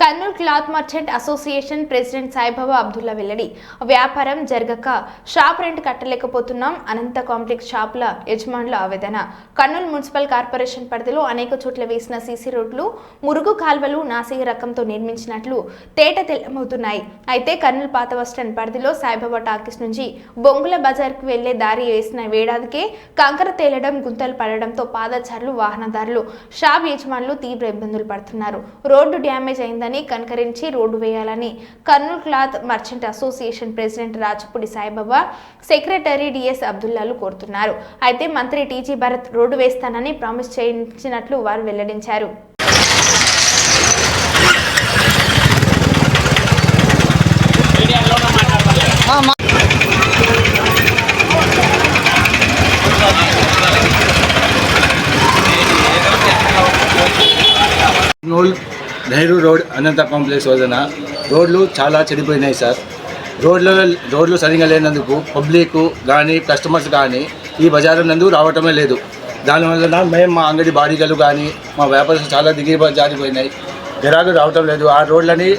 Kurnool cloth merchant association president Saibaba Abdullah వెల్లడి వ్యాపారం జరగక షాప్ రెంట్ కట్టలేకపోతున్నాం అనంత కాంప్లెక్స్ షాపుల యజమానుల ఆవేదన. కర్నూలు మున్సిపల్ కార్పొరేషన్ పరిధిలో అనేక చోట్ల వేసిన సీసీ రోడ్లు మురుగు కాల్వలు నాసిక రకంతో నిర్మించినట్లు తేట తెల్లమవుతున్నాయి అయితే కర్నూలు పాత బస్టాండ్ పరిధిలో సాయిబాబా టాకీస్ నుంచి బొంగుల బజార్కు వెళ్ళే దారి వేసిన వేడాదికే కంకర తేలడం గుంతలు పడడంతో పాదచారులు వాహనదారులు షాప్ యజమానులు తీవ్ర ఇబ్బందులు పడుతున్నారు. రోడ్డు డ్యామేజ్ అయిందని కనకరించి రోడ్డు వేయాలని Kurnool cloth merchant association president Rajapudi Saibaba secretary D S అబ్దుల్లాలు కోరుతున్నారు. అయితే మంత్రి టీజీ భరత్ రోడ్డు వేస్తానని ప్రామిస్ చేయించినట్లు వారు వెల్లడించారు. నూల్ నెహ్రూ రోడ్ అనంత కాంప్లెక్స్ వలన రోడ్లు చాలా చెడిపోయినాయి సార్. రోడ్ల రోడ్లు సరిగా లేనందుకు పబ్లిక్ కానీ కస్టమర్స్ కానీ ఈ బజారు నందు రావటమే లేదు. దానివల్ల మేము మా అంగడి బాడీగలు కానీ మా వ్యాపారం చాలా దిగి జారిపోయినాయి. గిరాకు రావటం లేదు. ఆ రోడ్లని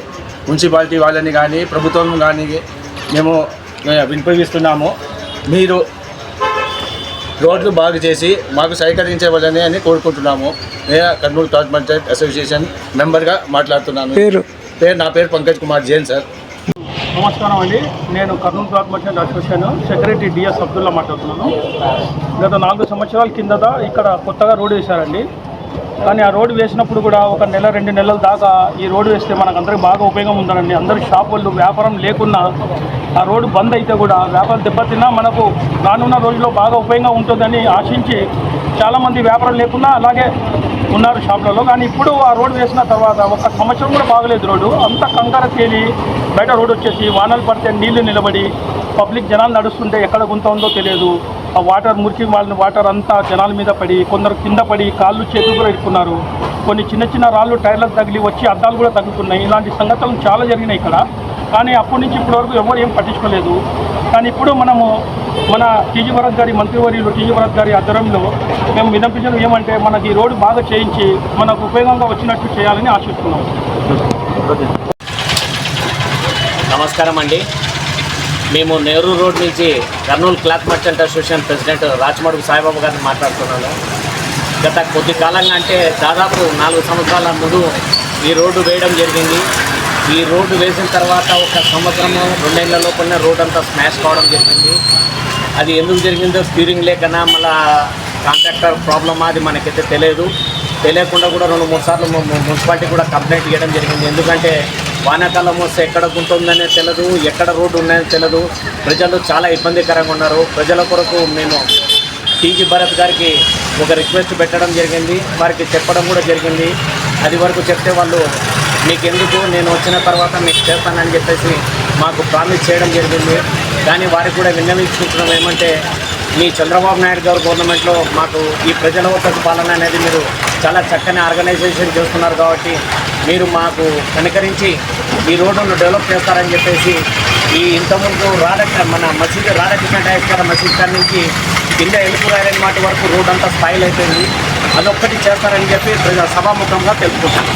మున్సిపాలిటీ వాళ్ళని కానీ ప్రభుత్వం కానీ మేము వినియోగిస్తున్నాము. మీరు రోడ్లు బాగు చేసి మాకు సహకరించవలని అని కోరుకుంటున్నాము. నేను కర్నూలు క్లాత్ పంచాయత్ అసోసియేషన్ మెంబర్గా మాట్లాడుతున్నాను. పేరు? పేరు నా పేరు పంకజ్ కుమార్ జైన్ సార్. నమస్కారం అండి. నేను Kurnool cloth merchant association secretary D S Abdullah మాట్లాడుతున్నాను. గత నాలుగు సంవత్సరాల కిందట ఇక్కడ కొత్తగా రోడ్డు వేశారండి. కానీ ఆ రోడ్డు వేసినప్పుడు కూడా ఒక నెల రెండు నెలల దాకా ఈ రోడ్డు వేస్తే మనకు అందరికి బాగా ఉపయోగం ఉందండి అందరు షాప్ వాళ్ళు వ్యాపారం లేకున్నా ఆ రోడ్డు బంద్ అయితే కూడా వ్యాపారం దెబ్బతిన్నా మనకు రానున్న రోజుల్లో బాగా ఉపయోగంగా ఉంటుందని ఆశించి చాలామంది వ్యాపారం లేకున్నా అలాగే ఉన్నారు షాపులలో. కానీ ఇప్పుడు ఆ రోడ్డు వేసిన తర్వాత ఒక సంవత్సరం కూడా బాగలేదు రోడ్డు. అంత కంకర తేలి బయట రోడ్డు వచ్చేసి వానలు పడితే నీళ్ళు నిలబడి పబ్లిక్ జనాలు నడుస్తుంటే ఎక్కడ గుంత ఉందో తెలియదు. ఆ వాటర్ మురికి వాళ్ళని వాటర్ అంతా జనాల మీద పడి కొందరు కింద పడి కాళ్ళు చేతులు కూడా ఇరుక్కున్నారు. కొన్ని చిన్న చిన్న రాళ్ళు టైర్లకు తగిలి వచ్చి అద్దాలు కూడా తగ్గుతున్నాయి. ఇలాంటి సంఘటనలు చాలా జరిగినాయి ఇక్కడ. కానీ అప్పటి నుంచి ఇప్పటి వరకు ఎవరు ఏం పట్టించుకోలేదు. కానీ ఇప్పుడు మనము మన టీజీ భరత్ గారి మంత్రివర్యులు టీజీ భరత్ గారి ఆధ్వర్యంలో మేము వినిపించడం ఏమంటే మనకి రోడ్డు బాగా చేయించి మనకు ఉపయోగంగా వచ్చినట్టు చేయాలని ఆశిస్తున్నాం. నమస్కారం అండి. మేము నెహ్రూ రోడ్ నుంచి Kurnool cloth merchant association president Rachamadugu Saibabu గారిని మాట్లాడుతున్నాను గత కొద్ది కాలంగా అంటే దాదాపు నాలుగు సంవత్సరాల ముందు ఈ రోడ్డు వేయడం జరిగింది. ఈ రోడ్డు వేసిన తర్వాత ఒక సంవత్సరము రెండేళ్ళ లోపలనే రోడ్ అంతా స్మాష్ కావడం జరిగింది. అది ఎందుకు జరిగిందో స్టీరింగ్ లేకనా మళ్ళా కాంట్రాక్టర్ ప్రాబ్లమా అది మనకైతే తెలియదు. తెలియకుండా కూడా రెండు మూడు సార్లు మున్సిపాలిటీ కూడా కంప్లైంట్ ఇవ్వడం జరిగింది. ఎందుకంటే వానాకాలం వస్తే ఎక్కడ గుంట ఉందనే తెలియదు ఎక్కడ రోడ్డు ఉందనే తెలియదు ప్రజలు చాలా ఇబ్బందికరంగా ఉన్నారు. ప్రజల కొరకు మేము టీజీ భరత్ గారికి ఒక రిక్వెస్ట్ పెట్టడం జరిగింది. వారికి చెప్పడం కూడా జరిగింది. అది వరకు చెప్తే వాళ్ళు మీకు ఎందుకు నేను వచ్చిన తర్వాత మీకు చేస్తానని చెప్పేసి మాకు ప్రామిస్ చేయడం జరిగింది. కానీ వారికి కూడా విన్నవించుకుంటున్నాం ఏమంటే మీ చంద్రబాబు నాయుడు గారు గవర్నమెంట్లో మాకు ఈ ప్రజల వద్దకు పాలన అనేది మీరు చాలా చక్కని ఆర్గనైజేషన్ చేస్తున్నారు కాబట్టి మీరు మాకు కనికరించి ఈ రోడ్డును డెవలప్ చేస్తారని చెప్పేసి ఈ ఇంతకుముందు రాధక మన మసీద్ రాధాకృష్ణ డైరెక్టర్ మసీద్ కాడ నుంచి కింద ఎలుపు రాయలేని మాట వరకు రోడ్ అంతా స్పాయిల్ అయిపోయింది. అదొక్కటి చేస్తారని చెప్పి ప్రజా సభాముఖంగా తెలుపుకుంటాను